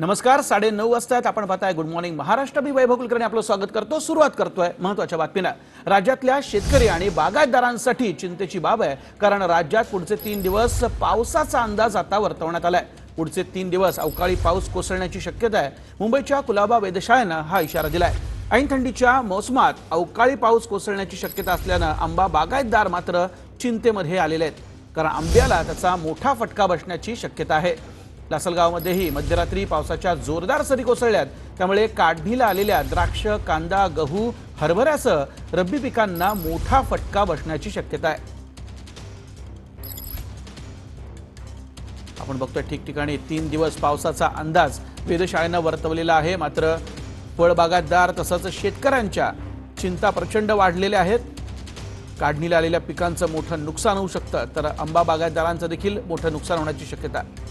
नमस्कार साडे नऊ वाजतायत. आपण पाहताय गुड मॉर्निंग महाराष्ट्र. मी वैभव कुलकर्णी आपलं स्वागत करतो. सुरुवात करतोय महत्त्वाच्या बातमीनं राज्यातल्या शेतकरी आणि बागायतदारांसाठी चिंतेची बाब आहे कारण राज्यात पुढचे तीन दिवस पावसाचा अंदाज आता वर्तवण्यात आलाय. पुढचे तीन दिवस अवकाळी पाऊस कोसळण्याची शक्यता आहे. मुंबईच्या कुलाबा वेधशाळेनं हा इशारा दिलाय. ऐन थंडीच्या मोसमात अवकाळी पाऊस कोसळण्याची शक्यता असल्यानं आंबा बागायतदार मात्र चिंतेमध्ये आलेले आहेत. कारण आंब्याला त्याचा मोठा फटका बसण्याची शक्यता आहे. लासलगावमध्येही मध्यरात्री पावसाच्या जोरदार सरी कोसळल्यात. त्यामुळे काढणीला आलेल्या द्राक्ष कांदा गहू हरभऱ्यासह रब्बी पिकांना मोठा फटका बसण्याची शक्यता आहे. आपण बघतोय ठिकठिकाणी तीन दिवस पावसाचा अंदाज वेधशाळेनं वर्तवलेला आहे. मात्र फळबागायतदार तसंच शेतकऱ्यांच्या चिंता प्रचंड वाढलेल्या आहेत. काढणीला आलेल्या पिकांचं मोठं नुकसान होऊ शकतं तर आंबा बागायतदारांचं देखील मोठं नुकसान होण्याची शक्यता आहे.